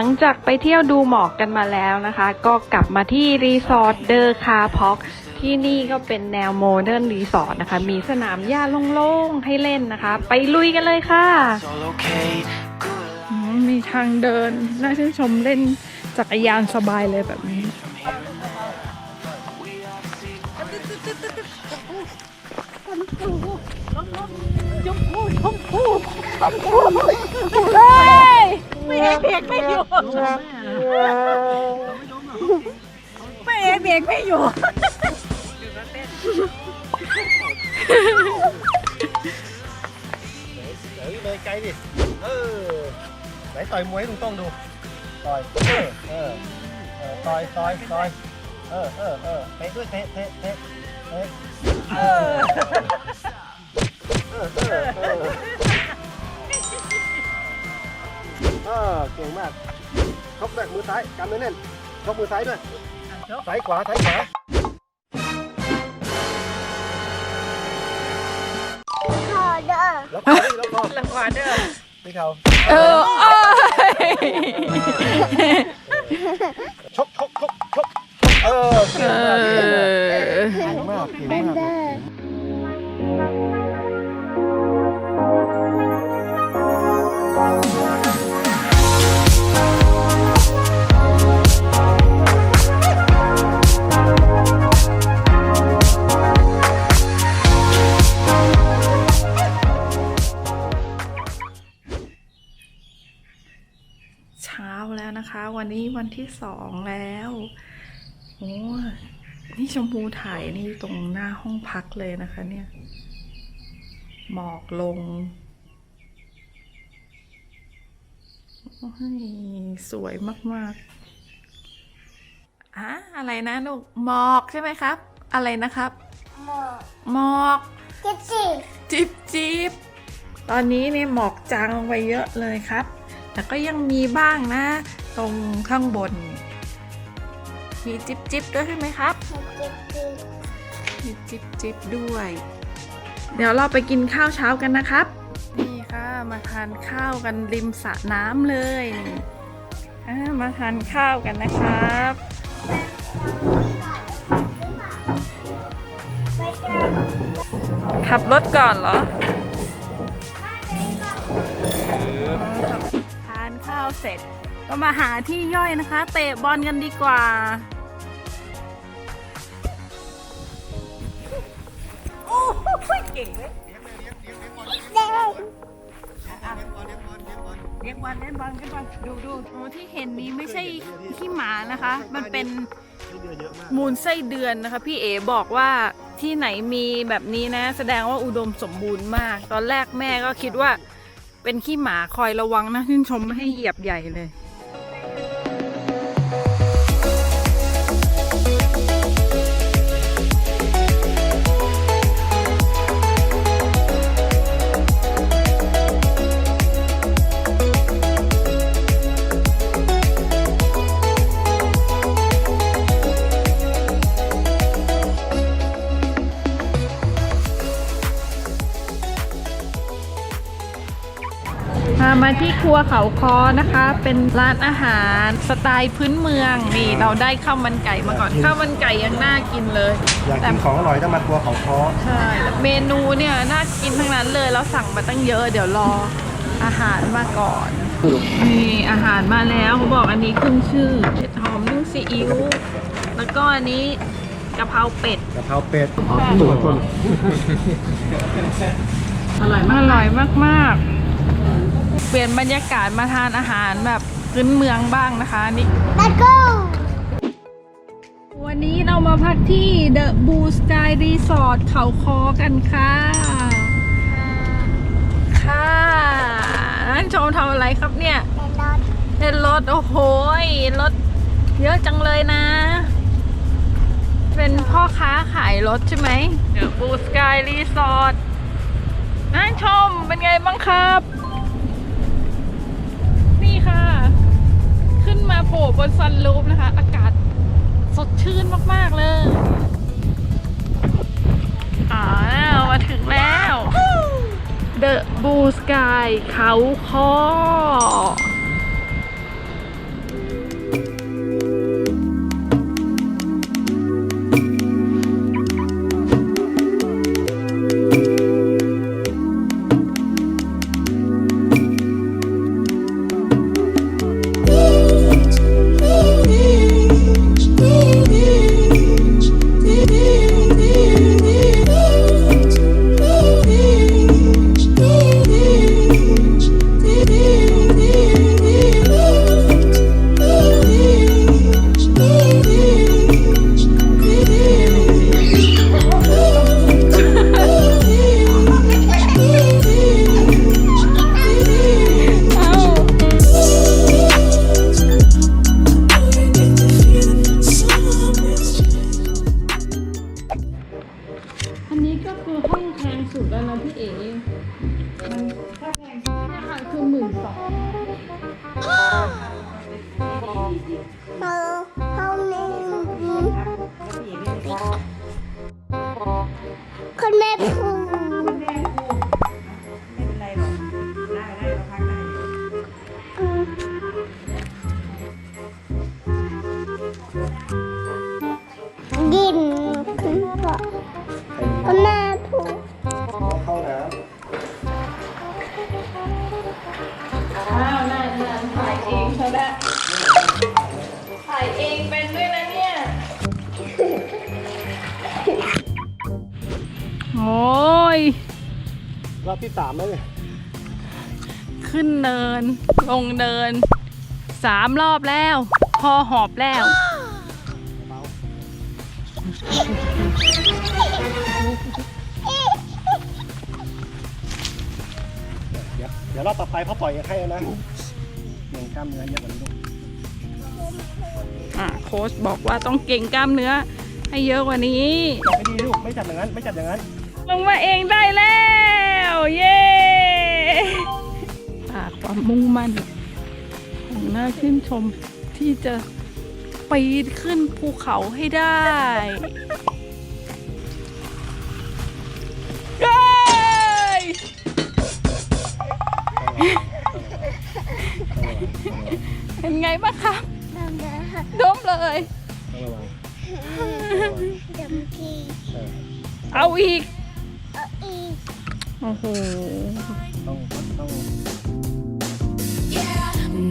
ลังจากไปเที่ยวดูหมอกกันมาแล้วนะคะ ก็กลับมาที่รีสอร์ทเดอคาพ็อกที่นี่ก็เป็นแนวโมเดิร์นรีสอร์ทนะคะ มีสนามหญ้าโล่งๆให้เล่นนะคะ ไปลุยกันเลยค่ะ It's all okay. Good อืมมีทางเดิน น่าชื่นชมเล่นจักรยานสบายเลยแบบนี้ไม่เอกเบรก ไม่เอกเบรกไม่อยู่เดี๋ยวเลยไกลดิ เออ ไหนต่อยมวยให้ลุงต้องดู ต่อย เออ เออเออต่อยต่อยต่อย เออเออเออเตะด้วยเตะเตะเตะเตะเออ เออเออเออเก่งมาก ชกด้วยมือซ้ายกำเนื้อแน่นชกมือซ้ายด้วยซ้ายขวาซ้ายขวาแล้วขวาดิแล้วขวาลังวาเด้อนี่เขาเออเอ้ยชกชกชกชกเออเก่งมากเก่งมากเก่งมาก วนะคะวันนี้วันที่สองแล้วโอ้นี่ชมพูถ่ายนี่ตรงหน้าห้องพักเลยนะคะ เนี่ย หมอกลงโอ้ยสวยมากๆอะอะไรนะลูก หมอกใช่ไหมครับ อะไรนะครับ หมอกจิ๊บจิ๊บจิบจิบตอนนี้เนี่ยหมอกจางลงไปเยอะเลยครับ แต่ก็ยังมีบ้างนะตรงข้างบน มีจิบจิบด้วยใช่ไหมครับจิ๊บจิ๊บมีจิบจิบด้วย เดี๋ยวเราไปกินข้าวเช้ากันนะครับ นี่ค่ะมาทานข้าวกันริมสระน้ำเลยอ่ามาทานข้าวกันนะครับขับรถก่อนเหรอ ทานข้าวเสร็จ ก็มาหาที่ย่อยนะคะ เตะบอลกันดีกว่า โอ้โหเก่งเลยแดงเลี้ยงบอลเลี้ยงบอลเลี้ยงบอลดูดูโอ้ที่เห็นนี้ไม่ใช่ขี้หมานะคะ มันเป็นมูลไส้เดือนนะคะ พี่เอ๋บอกว่าที่ไหนมีแบบนี้นะ แสดงว่าอุดมสมบูรณ์มาก ตอนแรกแม่ก็คิดว่า เป็นขี้หมาคอยระวังนะชื่นชมไม่ให้เหยียบใหญ่เลย มาที่ครัวเขาคอนะคะ เป็นร้านอาหารสไตล์พื้นเมืองนี่เราได้ข้าวมันไก่มาก่อนข้าวมันไก่ยังน่ากินเลย อยากกินของอร่อยต้องมาตัวเขาคอใช่แต่เมนูเนี่ยน่ากินทั้งนั้นเลยเราสั่งมาตั้งเยอะเดี๋ยวรออาหารมาก่อนนี่อาหารมาแล้วเขาบอกอันนี้ขึ้นชื่อเห็ดหอมนึ่งซีอิ๊วแล้วก็อันนี้กะเพราเป็ดกะเพราเป็ดตัวต้นอร่อยมากอร่อยมากๆ เปลี่ยนบรรยากาศมาทานอาหารแบบพื้นเมืองบ้างนะคะนี่ Let's go วันนี้เรามาพักที่ The Blue Sky Resort เขาคอกันค่ะ ค่ะนั่นชมทำอะไรครับเนี่ยเป็นรถเป็นรถโอ้โหยรถเยอะจังเลยนะ เป็นพ่อค้าขายรถใช่ไหม The Blue Sky Resort นั่นชมเป็นไงบ้างครับ โผล่บนซันรูปนะคะ อากาศสดชื่นมาก ๆ เลยอ้าวมาถึงแล้ว The Blue Sky เขาคอ รอบที่สามแล้วเนี่ยขึ้นเนิน ลงเนินสามรอบแล้ว พอหอบแล้วเดี๋ยวเดี๋ยวรอบต่อไปเขาปล่อยให้แล้วนะเน่งกล้ามเนื้อเยอะกว่านี้ลูกอะโค้ชบอกว่าต้องเก่งกล้ามเนื้อ ให้เยอะกว่านี้จับไม่ดีลูกไม่จับอย่างนั้น ไม่จับอย่างนั้น ลงมาเองได้แล้ว เย้อ่าความมุ่งมั่นของน่าชื่นชมที่จะปีนขึ้นภูเขาให้ได้เย้เป็นไงบ้างครับดำดำดมเลยต้องระวังดำกีเออเอาอีกเอาอีก โอ้โห ต้องต้อง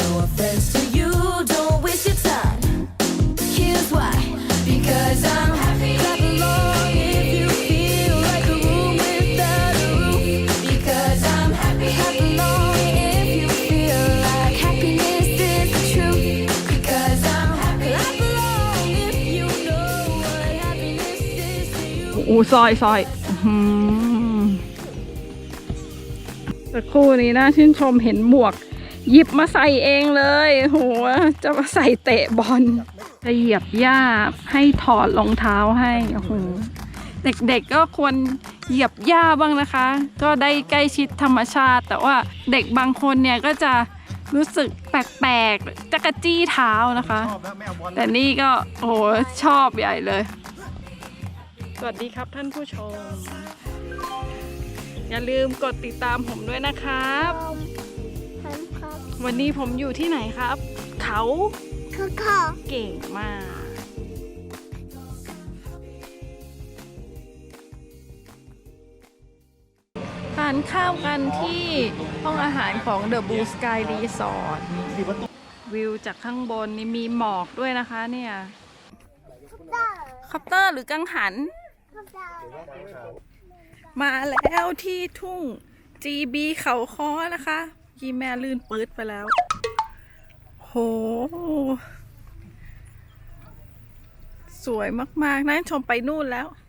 No offense to you, don't waste your time. Here's why. Because I'm happy. Clap along if you feel like a room without a roof. Because I'm happy. Clap along if you feel like happiness is the truth. Because I'm happy. Clap along if you know what happiness is to you. โอ้ซอยซอยอื้อหือ สักครู่นี้น่าชื่นชมเห็นหมวก หยิบมาใส่เองเลยโหจะมาใส่เตะบอลจะเหยียบหญ้าให้ถอดรองเท้าให้โอ้โหเด็กๆก็ควรเหยียบหญ้าบ้างนะคะ ก็ได้ใกล้ชิดธรรมชาติ แต่ว่าเด็กบางคนเนี่ยก็จะรู้สึกแปลกๆจะกระจี้เท้านะคะแแต่นี่ก็โอ้โหชอบใหญ่เลย สวัสดีครับท่านผู้ชม อย่าลืมกดติดตามผมด้วยนะครับทำครับวันนี้ผมอยู่ที่ไหนครับ เขาข้าวข้าวเก่งมาก ทานข้าวกันที่ห้องอาหารของ The Blue Sky Resort ดีประตูวิวจากข้างบนนี่มีหมอกด้วยนะคะเนี่ยเต้าคอปเตอร์หรือกังหันข้าวเต้า มาแล้วที่ทุ่ง GB เขาค้อนะคะยีแม่ลื่นปื๊ดไปแล้ว โห สวยมาก ๆ นั่นชมไปนู่นแล้ว